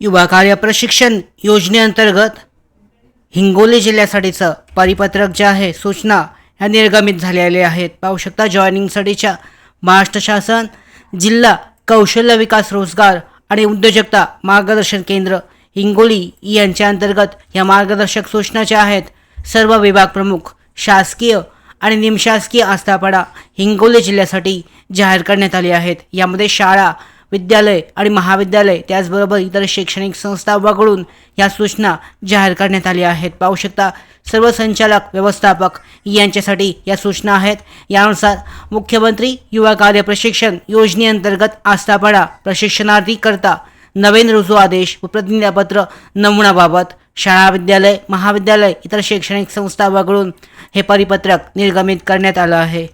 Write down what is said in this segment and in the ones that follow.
युवा कार्य प्रशिक्षण योजनेअंतर्गत हिंगोली जिल्ह्यासाठीचं परिपत्रक जे आहे सूचना ह्या निर्गमित झालेल्या आहेत. पाहू शकता जॉईनिंगसाठीच्या महाराष्ट्र शासन जिल्हा कौशल्य विकास रोजगार आणि उद्योजकता मार्गदर्शन केंद्र हिंगोली यांच्या अंतर्गत या मार्गदर्शक सूचना ज्या आहेत सर्व विभाग प्रमुख शासकीय आणि निमशासकीय आस्थापना हिंगोली जिल्ह्यासाठी जाहीर करण्यात आली आहेत. यामध्ये शाळा विद्यालय आणि महाविद्यालय त्याचबरोबर इतर शैक्षणिक संस्था वगळून या सूचना जाहीर करण्यात आल्या आहेत. पाहू शकता सर्व संचालक व्यवस्थापक यांच्यासाठी या सूचना आहेत. यानुसार मुख्यमंत्री युवा कार्य प्रशिक्षण योजनेअंतर्गत आस्थापना प्रशिक्षणार्थी करता नवीन रुजू आदेश व प्रतिज्ञापत्र नमुनाबाबत शाळा विद्यालय महाविद्यालय इतर शैक्षणिक संस्था वगळून हे परिपत्रक निर्गमित करण्यात आलं आहे.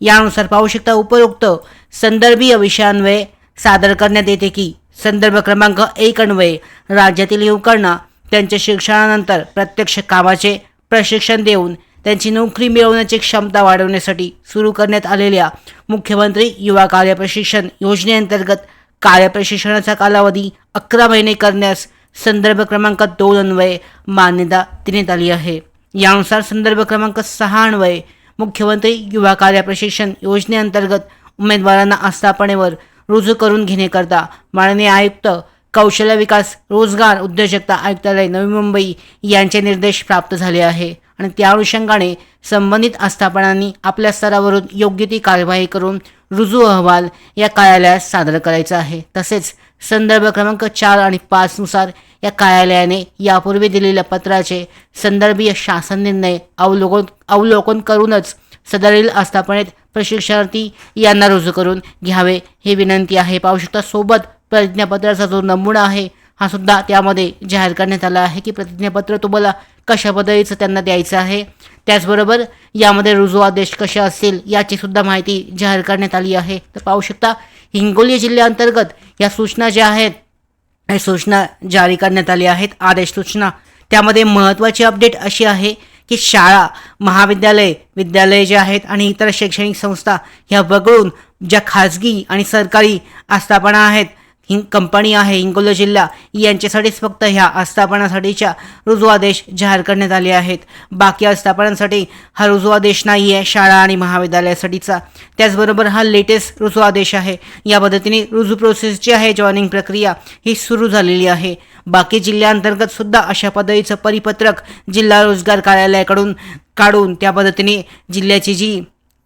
यानुसार पाहू शकता उपरोक्त संदर्भीय विषयान्वये सादर करण्यात येते की संदर्भ क्रमांक एक अन्वये राज्यातील युवकांना त्यांच्या शिक्षणानंतर प्रत्यक्ष कामाचे प्रशिक्षण देऊन त्यांची नोकरी मिळवण्याची क्षमता वाढवण्यासाठी सुरू करण्यात आलेल्या मुख्यमंत्री युवा कार्य प्रशिक्षण योजनेअंतर्गत कार्यप्रशिक्षणाचा कालावधी अकरा महिने करण्यास संदर्भ क्रमांक दोन अन्वये मान्यता देण्यात आली आहे. यानुसार संदर्भ क्रमांक सहा अन्वये मुख्यमंत्री युवा कार्य प्रशिक्षण योजनेअंतर्गत उमेदवारांना आस्थापनेवर रुजू करून घेण्याकरता माननीय आयुक्त कौशल्य विकास रोजगार उद्योजकता आयुक्तालय नवी मुंबई यांचे निर्देश प्राप्त झाले आहे. आणि त्या अनुषंगाने संबंधित आस्थापनांनी आपल्या स्तरावरून योग्य ती कार्यवाही करून रुजू अहवाल या कार्यालयास सादर करायचा आहे. तसेच संदर्भ क्रमांक चार आणि पाचनुसार या कार्यालयाने यापूर्वी दिलेल्या पत्राचे संदर्भीय शासन निर्णय अवलोकन अवलोकन करूनच सदरील आस्थापनेत प्रशिक्षणार्थी यांना रुजू करून घ्यावे. ही विनंती आहे. पाहू शकता सोबत प्रतिज्ञापत्राचा जो नमुना आहे हा सुद्धा त्यामध्ये जाहीर करण्यात आला आहे की प्रतिज्ञापत्र तुम्हाला कशा पद्धतीचं त्यांना द्यायचं आहे. त्याचबरोबर यामध्ये रुजू आदेश कसे असतील याची सुद्धा माहिती जाहीर करण्यात आली आहे. तर पाहू शकता हिंगोली जिल्ह्याअंतर्गत या सूचना ज्या आहेत या सूचना जारी करण्यात आल्या आहेत. आदेश सूचना त्यामध्ये महत्त्वाची अपडेट अशी आहे की शाळा महाविद्यालय विद्यालय जे आहेत आणि इतर शैक्षणिक संस्था ह्या वगळून ज्या खाजगी आणि सरकारी आस्थापना आहेत हिंग कंपनी आहे हिंगोली जिल्हा. यांच्यासाठीच फक्त ह्या आस्थापनासाठीच्या रुजू आदेश जाहीर करण्यात आले आहेत. बाकी आस्थापनांसाठी हा रुजू आदेश नाही आहे शाळा आणि महाविद्यालयासाठीचा. त्याचबरोबर हा लेटेस्ट रुजू आदेश आहे. या पद्धतीने रुजू प्रोसेस जी आहे जॉईनिंग प्रक्रिया ही सुरू झालेली आहे. बाकी जिल्ह्याअंतर्गत सुद्धा अशा पद्धतीचं परिपत्रक जिल्हा रोजगार कार्यालयाकडून काढून त्या पद्धतीने जिल्ह्याची जी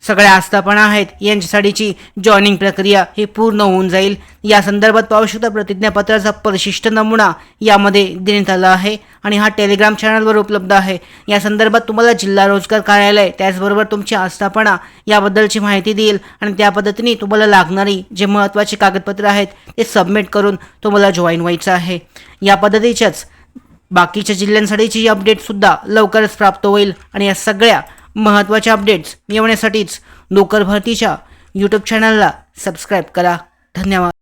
सगळ्या आस्थापना आहेत. यांच्यासाठीची जॉईनिंग प्रक्रिया ही पूर्ण होऊन जाईल. या संदर्भात पाहू शकता प्रतिज्ञापत्राचा परिशिष्ट नमुना यामध्ये देण्यात आला आहे आणि हा टेलिग्राम चॅनलवर उपलब्ध आहे. या संदर्भात तुम्हाला जिल्हा रोजगार कार्यालय त्याचबरोबर तुमची आस्थापना याबद्दलची माहिती देईल आणि त्या पद्धतीने तुम्हाला लागणारी जे महत्त्वाची कागदपत्र आहेत ते सबमिट करून तुम्हाला जॉईन व्हायचं आहे. या पद्धतीच्याच बाकीच्या जिल्ह्यांसाठीची अपडेटसुद्धा लवकरच प्राप्त होईल आणि या सगळ्या महत्त्वाच्या अपडेट्स मिळवण्यासाठीच नोकर भरतीच्या यूट्यूब चॅनलला सबस्क्राईब करा. धन्यवाद.